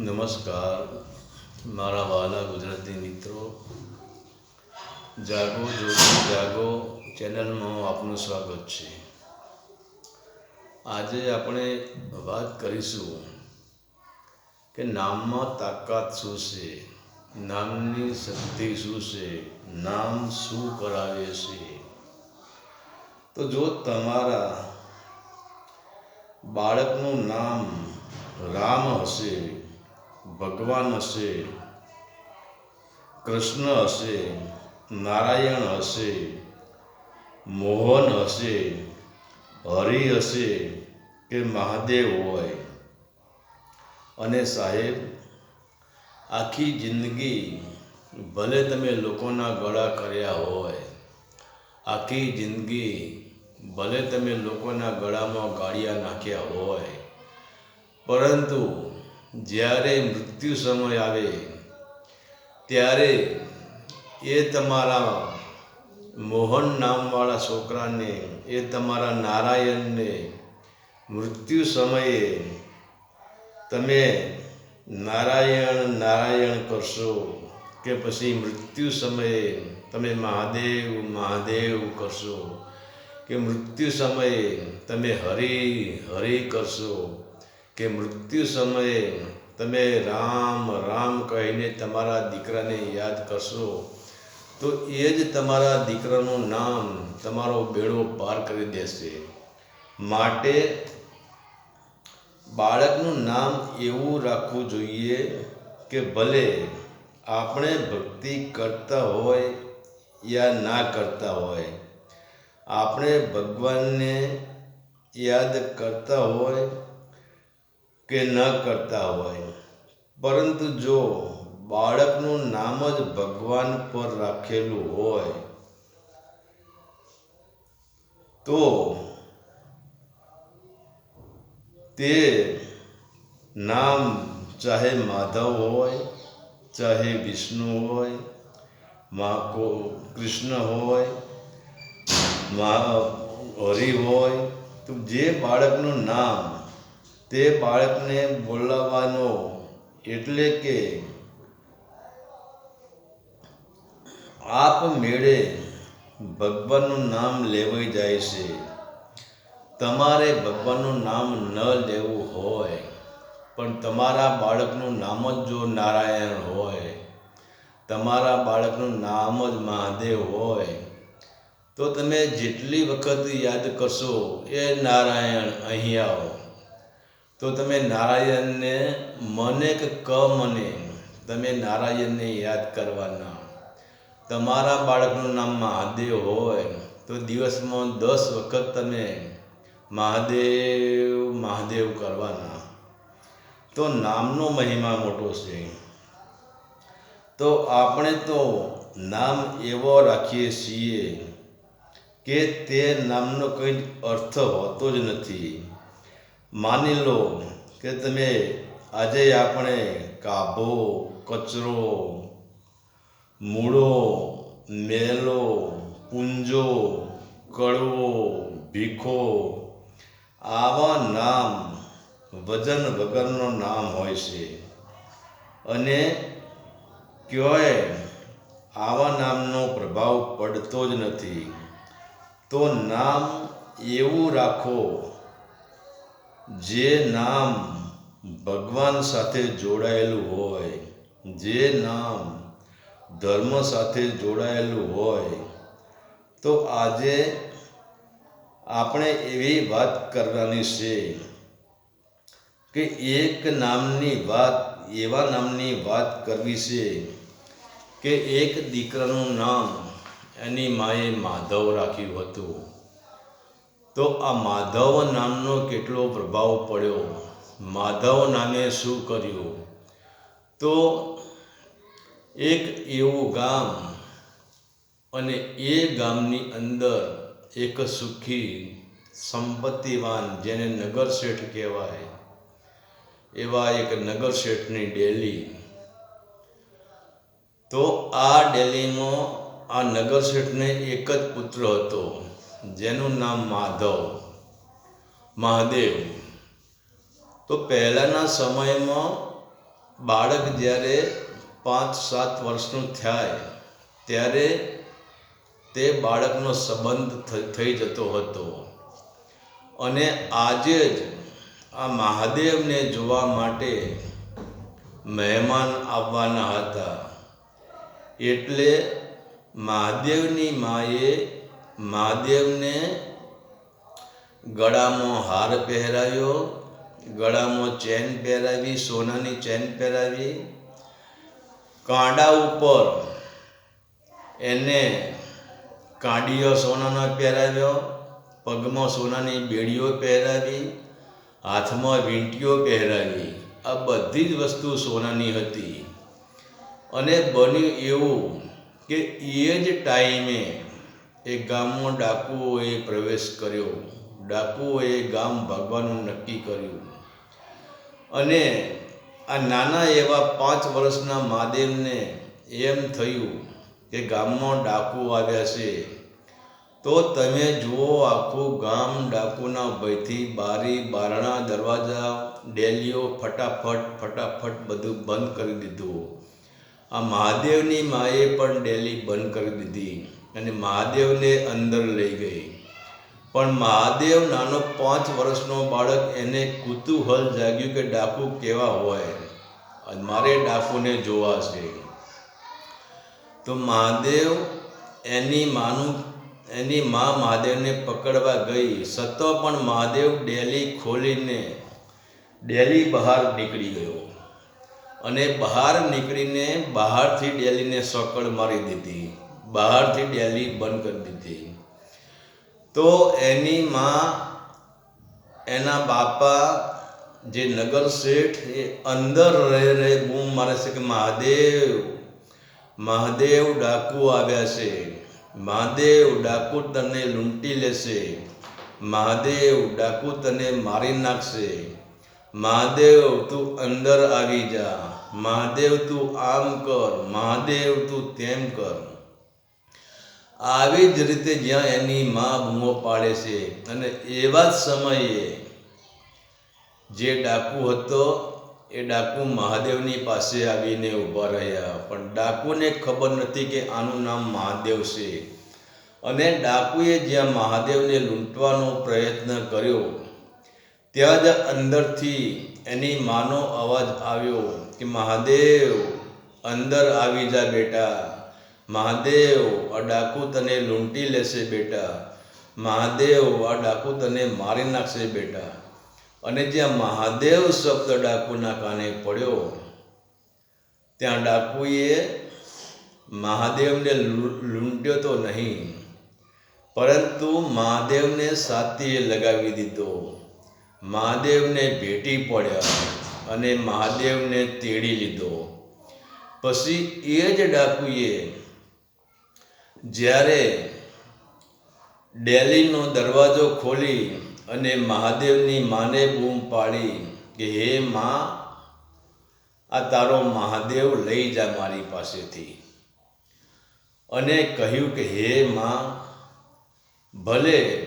નમસ્કાર. મારા વાલા ગુજરાતી મિત્રો, જાગો જોગો જાગો ચેનલમાં આપનું સ્વાગત છે. આજે આપણે વાત કરીશું કે નામમાં તાકાત શું છે, નામની શક્તિ શું છે, નામ શું કરાવે છે. તો જો તમારા બાળકનું નામ રામ હશે ભગવાન હશે, કૃષ્ણ હશે, નારાયણ હશે, મોહન હશે, હરિ હશે કે મહાદેવ હોય. અને સાહેબ, આખી જિંદગી ભલે તમે લોકોના ગળા કર્યા હોય, આખી જિંદગી ભલે તમે લોકોના ગળામાં ગાળિયા નાખ્યા હોય, પરંતુ જ્યારે મૃત્યુ સમય આવે, ત્યારે એ તમારા મોહન નામવાળા છોકરાને, એ તમારા નારાયણને મૃત્યુ સમયે તમે નારાયણ નારાયણ કરશો કે પછી મૃત્યુ સમયે તમે મહાદેવ મહાદેવ કરશો કે મૃત્યુ સમયે તમે હરિ હરિ કરશો? કે મૃત્યુ સમયે તમે રામ રામ કહીને તમારા દીકરાને યાદ કરશો, તો એ જ તમારા દીકરાનું નામ તમારો બેડો પાર કરી દેશે. માટે બાળકનું નામ એવું રાખવું જોઈએ કે ભલે આપણે ભક્તિ કરતા હોય યા ના કરતા હોય, આપણે ભગવાનને યાદ કરતા હોય કે ન કરતા હોય. પરંતુ જો બાળકનું નામ જ ભગવાન પર રાખેલું હોય, તો તે નામ ચાહે માધવ હોય, ચાહે વિષ્ણુ હોય, મા કો, કૃષ્ણ હોય, મા હરિ હોય, તો જે બાળકનું નામ તે બાળકને બોલાવવાનો એટલે કે આપ મેળે ભગવાનનું નામ લેવાઈ જાય છે. તમારે ભગવાનનું નામ ન લેવું હોય, પણ તમારા બાળકનું નામ જ જો નારાયણ હોય, તમારા બાળકનું નામ જ મહાદેવ હોય, તો તમે જેટલી વખત યાદ કરશો એ નારાયણ અહીં આવો. તો તમે નારાયણને મને કે ક મને? તમે નારાયણને યાદ કરવાના. તમારા બાળકનું નામ મહાદેવ હોય. તો દિવસમાં દસ વખત તમે મહાદેવ મહાદેવ કરવાના. તો નામનો મહિમા મોટો છે. તો આપણે તો નામ એવો રાખીએ છીએ કે તે નામનો કંઈ અર્થ હોતો જ નથી. માની લો કે તમે આજે આપણે કાભો કચરો, મૂળો, મેલો, પૂંજો, કડવો, ભીખો, આવા નામ, વજન વગરનો નામ હોય છે. અને ક્યોય આવા નામનો પ્રભાવ પડતો જ નથી. તો નામ એવું રાખો જે નામ ભગવાન સાથે જોડાયેલું હોય, જે નામ ધર્મ સાથે જોડાયેલું હોય, તો આજે આપણે એવી વાત કરવાની છે કે એક નામની વાત, એવા નામની વાત કરવી છે કે એક દીકરાનું નામ એની માએ માધવ રાખ્યું હતું. તો આ માધવ નામનો કેટલો પ્રભાવ પડ્યો? માધવ નામે શું કર્યું? તો એક એવું ગામ અને એ ગામની અંદર એક સુખી, સંપત્તિવાન જેને નગર શેઠ કહેવાય, એવા એક નગર શેઠની ડેલી. તો આ ડેલીનો આ નગર શેઠને એક જ પુત્ર હતો. જેનું નામ માધવ, મહાદેવ. તો પહેલાંના સમયમાં બાળક જ્યારે પાંચ સાત વર્ષનું થાય, ત્યારે તે બાળકનો સંબંધ થઈ જતો હતો. અને આજે જ આ મહાદેવને જોવા માટે મહેમાન આવવાના હતા. એટલે મહાદેવની માએ મહાદેવને ગળામાં હાર પહેરાવ્યો, ગળામાં ચેન પહેરાવી, સોનાની ચેન પહેરાવી. કાંડા ઉપર એને કાંડીઓ સોનાનો પહેરાવ્યો, પગમાં સોનાની બેડીઓ પહેરાવી, હાથમાં વીંટીઓ પહેરાવી. આ બધી જ વસ્તુ સોનાની હતી. અને બન્યું એવું કે એ જ ટાઈમે એ ગામમાં ડાકુઓએ પ્રવેશ કર્યો. ડાકુઓએ ગામ ભાગવાનું નક્કી કર્યું. અને આ નાના એવા પાંચ વર્ષના મહાદેવને એમ થયું કે ગામમાં ડાકુ આવ્યા છે. તો તમે જુઓ આખું ગામ ડાકુના ભયથી બારી, બારણા, દરવાજા, ડેલીઓ ફટાફટ ફટાફટ બધું બંધ કરી દીધું. આ મહાદેવની માએ પણ ડેલી બંધ કરી દીધી. અને મહાદેવને અંદર લઈ ગઈ. પણ મહાદેવ નાનો પાંચ વર્ષનો બાળક એને કુતૂહલ જાગ્યું કે ડાકુ કેવા હોય? મારે ડાકુને જોવા છે. તો મહાદેવ એની માનું, એની મા મહાદેવને પકડવા ગઈ. સતો પણ મહાદેવ ડેલી ખોલીને, ડેલી બહાર નીકળી ગયો. અને બહાર નીકળીને બહારથી ડેલીને સકળ મારી દીધી. બહારથી ડેલી બંધ કરી દીધી. તો એની માં એના બાપા જે નગર શેઠ એ અંદર રહે રહે બૂમ મારે છે કે મહાદેવ મહાદેવ ડાકુ આવ્યા છે. મહાદેવ ડાકુ તને લૂંટી લેશે. મહાદેવ ડાકુ તને મારી નાખશે. મહાદેવ તું અંદર આવી જા. મહાદેવ તું આમ કર. મહાદેવ તું તેમ કર. આવી જ રીતે જ્યાં એની મા બૂમો પાડે છે અને એવા જ સમયે જે ડાકુ હતો, એ ડાકુ મહાદેવની પાસે આવીને ઊભા રહ્યા. પણ ડાકુને ખબર નથી કે આનું નામ મહાદેવ છે. અને ડાકુએ જ્યાં મહાદેવને લૂંટવાનો પ્રયત્ન કર્યો, ત્યાં જ અંદરથી એની માનો અવાજ આવ્યો કે, મહાદેવ, અંદર આવી જા બેટા. મહાદેવ, આ ડાકુ તને લૂંટી લેશે બેટા. મહાદેવ, આ ડાકુ તને મારી નાખશે બેટા. અને જ્યાં મહાદેવ શબ્દ ડાકુના કાને પડ્યો, ત્યાં ડાકુએ મહાદેવને લૂંટ્યો તો નહીં, પરંતુ મહાદેવને સાતીએ લગાવી દીધો. મહાદેવને ભેટી પડ્યા અને મહાદેવને તેડી લીધો. પછી એ જ ડાકુએ જ્યારે ડેલીનો દરવાજો ખોલી અને મહાદેવની માને બૂમ પાડી કે, હે માં, આ તારો મહાદેવ લઈ જા મારી પાસેથી. અને કહ્યું કે, હે માં, ભલે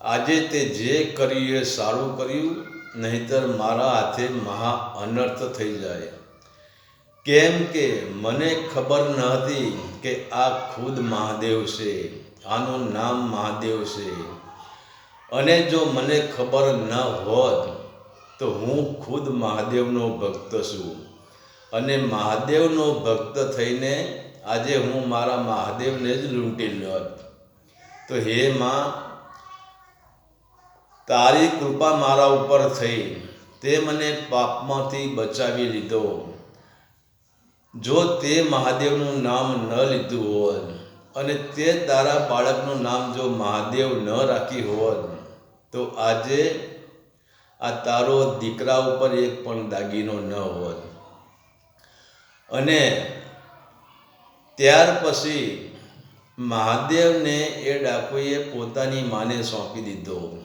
આજે તે જે કર્યું એ સારું કર્યું, નહીતર મારા હાથે મહા અનર્થ થઈ જાય. કેમ કે મને ખબર ન હતી કે આ ખુદ મહાદેવ છે, આનું નામ મહાદેવ છે. અને જો મને ખબર ન હોત, તો હું ખુદ મહાદેવનો ભક્ત છું. અને મહાદેવનો ભક્ત થઈને આજે હું મારા મહાદેવને જ લૂંટી લોત તો હે માં, તારી કૃપા મારા ઉપર થઈ. તે મને પાપમાંથી બચાવી લીધો. જો તે મહાદેવનું નામ ન લીધું હોત અને તે તારા બાળકનું નામ જો મહાદેવ ન રાખી હોત, તો આજે આ તારો દીકરા ઉપર એક પણ દાગીનો ન હોત. અને ત્યાર પછી મહાદેવને એ ડાકુએ પોતાની માને સોંપી દીધો.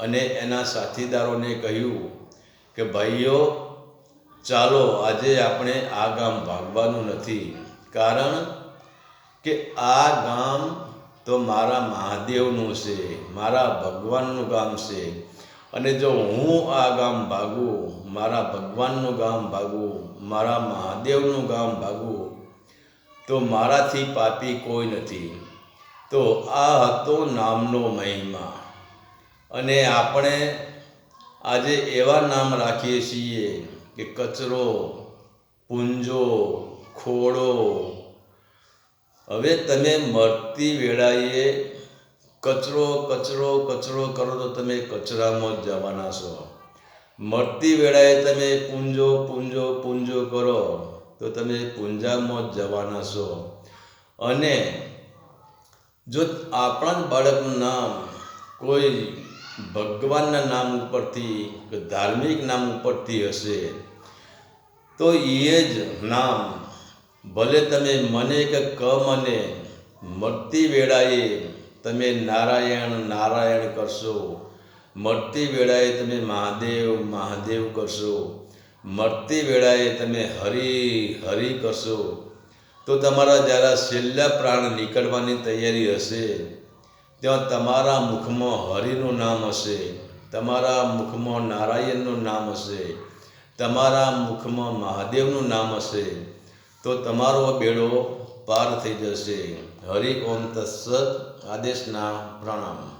અને એના સાથીદારોને કહ્યું કે, ભાઈઓ ચાલો આજે આપણે આ ગામ ભાગવાનું નથી. કારણ કે આ ગામ તો મારા મહાદેવનું છે, મારા ભગવાનનું ગામ છે. અને જો હું આ ગામ ભાગું, મારા ભગવાનનું ગામ ભાગું, મારા મહાદેવનું ગામ ભાગું, તો મારાથી પાપી કોઈ નથી. તો આ હતો નામનો મહિમા. અને આપણે આજે એવા નામ રાખીએ છીએ કે કચરો, પૂંજો ખોડો હવે તમે મરતી વેળાએ કચરો કચરો કચરો કરો તો તમે કચરામાં જ જવાના છો. મરતી વેળાએ તમે પૂંજો પૂંજો પૂંજો કરો તો તમે પૂંજામાં જ જવાના છો. અને જો આપણા બાળકનું નામ કોઈ ભગવાનના નામ ઉપરથી, કે ધાર્મિક નામ ઉપરથી હશે, તો એ જ નામ ભલે તમે મને કે ક મને મરતી વેળાએ તમે નારાયણ નારાયણ કરશો મરતી વેળાએ તમે મહાદેવ મહાદેવ કરશો મરતી વેળાએ તમે હરિ હરિ કરશો, તો તમારા જ્યારે છેલ્લા પ્રાણ નીકળવાની તૈયારી હશે. ત્યાં તમારા મુખમાં હરિનું નામ હશે, તમારા મુખમાં નારાયણનું નામ હશે, તમારા મુખમાં મહાદેવનું નામ હશે, તો તમારો બેડો પાર થઈ જશે. હરિ ઓમ તત્સત આદેશના પ્રણામ.